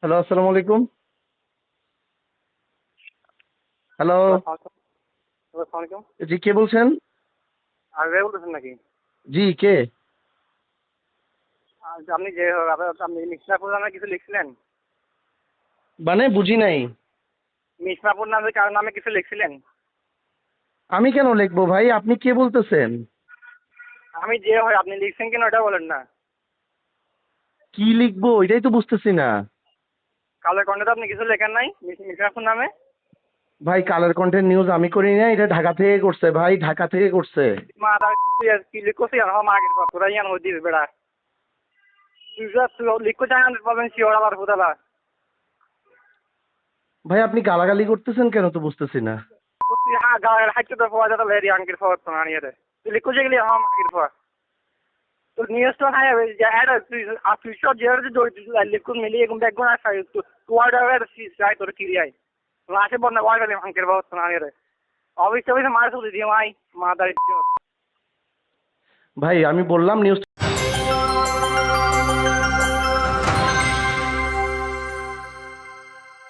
Hello আসসালামু আলাইকুম। Hello. জি কে বলছেন? আর নাকি? জি কে? আপনি যে আপনি- মিসনাপুর নামে কিছু লিখছিলেন? মানে বুঝি নাই। মিসনাপুর নামে কারোর নামে কিছু লিখছিলেন? আমি কেন লিখব ভাই? আপনি কে বলতেছেন? আমি যে হয় আপনি লিখছেন কেন ওটা বলেন না। কি লিখব? এটাই তো বুঝতেছি না। কালের কণ্ঠে তো আপনি কিছু লেখেন নাই মিসনাপুর নামে? ভাই কালার কন্টেন্ট নিউজ আমি করি না এটা ঢাকা থেকে করছে ভাই ঢাকা থেকে করছে। মা আর কি লিখছি আর আমার আগের পর তোরা ইয়ান বেড়া। তুই যা তুই লিখো চাই হান্ড্রেড পারবেন শিওর আবার ফুটালা ভাই আপনি গালাগালি করতেছেন কেন তো বুঝতেছি না। তুই হা গায়ের হাইতে তো পাওয়া যেত লেরি আঙ্কির ফর তো আনিয়ে দে। তুই লিখো যেগুলি আমার আগের পর। হাই অ্যাড তুই আর সব যে লিখুন মিলিয়ে ব্যাগ গুণ আসা তুই ওয়ার্ড যাই তোর কিরি আই লাশে বন্ধ ওয়ার্ড গেলে আঙ্কির ফর তো আনিয়ে দে অবশ্যই অবশ্যই মার শুধু দিয়ে মাই মা দাঁড়িয়ে ভাই আমি বললাম নিউজ